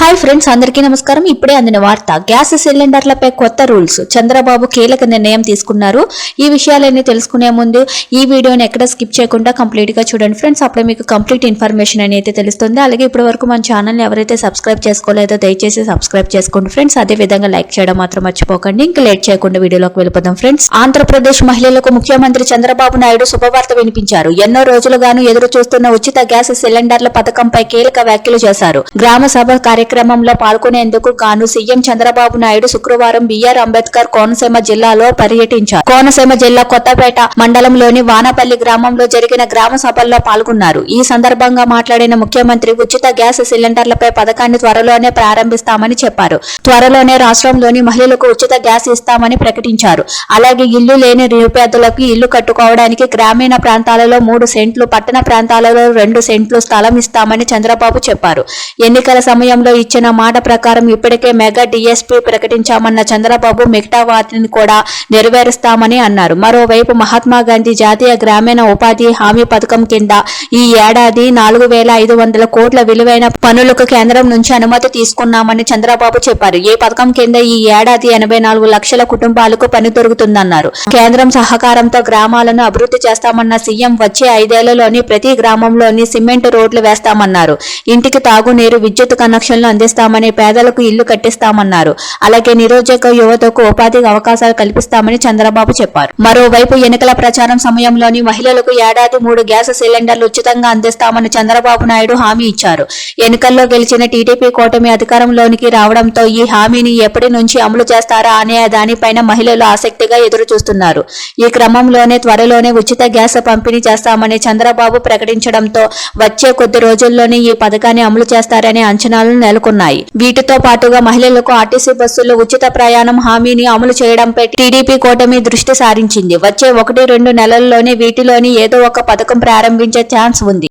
Hi friends అందరికీ నమస్కారం. ఇప్పుడే అందిన వార్త గ్యాస్ సిలిండర్లపై కొత్త రూల్స్. చంద్రబాబు కీలక నిర్ణయం తీసుకున్నారు. ఈ విషయాలన్నీ తెలుసుకునే ముందు ఈ వీడియోని ఎక్కడ స్కిప్ చేయకుండా కంప్లీట్గా చూడండి ఫ్రెండ్స్. అప్పుడే మీకు కంప్లీట్ ఇన్ఫర్మేషన్ అనేది తెలుస్తుంది. అలాగే ఇప్పటి వరకు మన ఛానల్ ఎవరైతే సబ్స్క్రైబ్ చేసుకోలేదో దయచేసి సబ్స్క్రైబ్ చేసుకోండి ఫ్రెండ్స్. అదే విధంగా లైక్ చేయడం మాత్రం మర్చిపోకండి. ఇంకా లేట్ చేయకుండా వీడియోలోకి వెళ్ళిపోదాం ఫ్రెండ్స్. ఆంధ్రప్రదేశ్ మహిళలకు ముఖ్యమంత్రి చంద్రబాబు నాయుడు శుభవార్త వినిపించారు. ఎన్నో రోజులుగాను ఎదురు చూస్తున్న ఉచిత గ్యాస్ సిలిండర్ల పథకంపై కీలక వ్యాఖ్యలు చేశారు. గ్రామ సభ కార్యక్రమంలో పాల్గొనేందుకు గాను సీఎం చంద్రబాబు నాయుడు శుక్రవారం బిఆర్ అంబేద్కర్ కోనసీమ జిల్లాలో పర్యటించారు. కోనసీమ జిల్లా కొత్తపేట మండలంలోని వానపల్లి గ్రామంలో జరిగిన గ్రామ సభల్లో పాల్గొన్నారు. ఈ సందర్భంగా మాట్లాడిన ముఖ్యమంత్రి ఉచిత గ్యాస్ సిలిండర్లపై పథకాన్ని త్వరలోనే ప్రారంభిస్తామని చెప్పారు. త్వరలోనే రాష్ట్రంలోని మహిళలకు ఉచిత గ్యాస్ ఇస్తామని ప్రకటించారు. అలాగే ఇల్లు లేని నిరుపేదలకు ఇల్లు కట్టుకోవడానికి గ్రామీణ ప్రాంతాలలో మూడు సెంట్లు పట్టణ ప్రాంతాలలో రెండు సెంట్లు స్థలం ఇస్తామని చంద్రబాబు చెప్పారు. ఎన్నికల సమయంలో ఇచ్చిన మాట ప్రకారం ఇప్పటికే మెగా డిఎస్పీ ప్రకటించామన్న చంద్రబాబు మిగతా వాటిని కూడా నెరవేరుస్తామని అన్నారు. మరోవైపు మహాత్మా గాంధీ జాతీయ గ్రామీణ ఉపాధి హామీ పథకం కింద ఈ ఏడాది నాలుగు వేల ఐదు వందల కోట్ల విలువైన పనులకు కేంద్రం నుంచి అనుమతి తీసుకున్నామని చంద్రబాబు చెప్పారు. ఈ పథకం కింద ఈ ఏడాది ఎనభై నాలుగు లక్షల కుటుంబాలకు పని దొరుకుతుందన్నారు. కేంద్రం సహకారంతో గ్రామాలను అభివృద్ధి చేస్తామన్న సీఎం వచ్చే ఐదేళ్ళలోని ప్రతి గ్రామంలోని సిమెంట్ రోడ్లు వేస్తామన్నారు. ఇంటికి తాగునీరు విద్యుత్ కనెక్షన్లు అందిస్తామని పేదలకు ఇల్లు కట్టిస్తామన్నారు. అలాగే నిరోజక యువతకు ఉపాధి అవకాశాలు కల్పిస్తామని చంద్రబాబు చెప్పారు. మరోవైపు ఎన్నికల ప్రచారం సమయంలోని మహిళలకు ఏడాది మూడు గ్యాస్ సిలిండర్లు ఉచితంగా అందిస్తామని చంద్రబాబు నాయుడు హామీ ఇచ్చారు. ఎన్నికల్లో గెలిచిన టీడీపీ కూటమి అధికారంలోనికి రావడంతో ఈ హామీని ఎప్పటి నుంచి అమలు చేస్తారా అనే దానిపైన మహిళలు ఆసక్తిగా ఎదురు చూస్తున్నారు ఈ క్రమంలోనే త్వరలోనే ఉచిత గ్యాస్ పంపిణీ చేస్తామని చంద్రబాబు ప్రకటించడంతో వచ్చే కొద్ది రోజుల్లోనే ఈ పథకాన్ని అమలు చేస్తారనే అంచనాలు నెలకొన్నాయి వీటితో పాటుగా మహిళలకు ఆర్టీసీ బస్సుల్లో ఉచిత ప్రయాణం హామీని అమలు చేయడంపై టీడీపీ కూటమి దృష్టి సారించింది. వచ్చే ఒకటి రెండు నెలల్లోనే వీటిలోని ఏదో ఒక పథకం ప్రారంభించే ఛాన్స్ ఉంది.